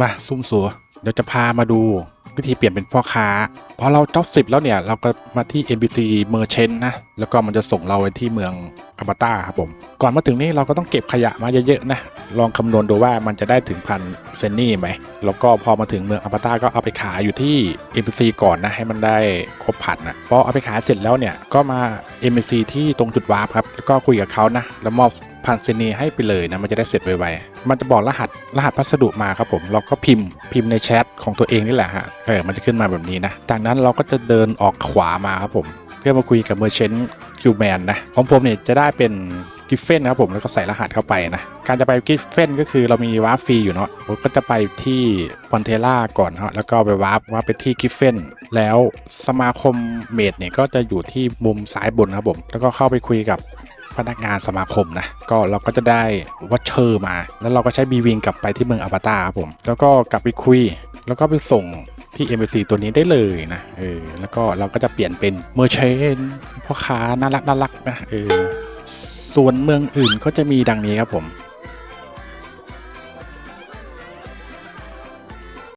มาซุ่มสัวเดี๋ยวจะพามาดูวิธีเปลี่ยนเป็นพ่อค้า พอเราจ็อบสิบแล้วเนี่ย เราก็มาที่ NPC Merchant นะ แล้วก็มันจะส่งเราไปที่เมืองอมตะครับผม ก่อนมาถึงนี่เราก็ต้องเก็บขยะมาเยอะๆนะ ลองคำนวณดูว่ามันจะได้ถึงพันเซนนี่ไหม แล้วก็พอมาถึงเมืองอมตะก็เอาไปขายอยู่ที่ NPC ก่อนนะ ให้มันได้ครบพันนะพอเอาไปขายเสร็จแล้วเนี่ยก็มา NPC ที่ตรงจุดวาร์ปครับแล้วก็คุยกับเขานะแล้วมอบ พันเซนนีให้ไปเลยนะมันจะได้เสร็จไวๆมันจะบอกรหัสรหัสพัสดุมาครับผมเราก็พิมพ์พิมพ์ในแชทของตัวเองนี่แหละฮะเออมันจะขึ้นมาแบบนี้นะจากนั้นเราก็จะเดินออกขวามาครับผมเพื่อมาคุยกับเมอร์เชนต์คิวแมนนะของผมเนี่ยจะได้เป็นกิฟเฟนนะครับผมแล้วก็ใส่รหัสเข้าไปนะการจะไปกิฟเฟนก็คือเรามีวาร์ปฟรีอยู่เนาะผมก็จะไปที่ปอนเทล่าก่อนฮะแล้วก็ไปวาร์ปว่าไปที่กิฟเฟนแล้วสมาคมเมดเนี่ยก็จะอยู่ที่มุมซ้ายบนครับผมแล้วก็เข้าไปคุยกับ พนักงานสมาคมนะก็เราก็จะได้วัชเชอร์มา แล้วเราก็ใช้บีวิงกลับไปที่เมืองอวตารครับผม แล้วก็กลับไปคุย แล้วก็ไปส่งที่ MBC ตัวนี้ได้เลยนะเออแล้วก็เราก็จะเปลี่ยนเป็นเมอร์เชนพ่อค้าน่ารักน่ารักนะเออส่วนเมืองอื่นก็จะมีดังนี้ครับผม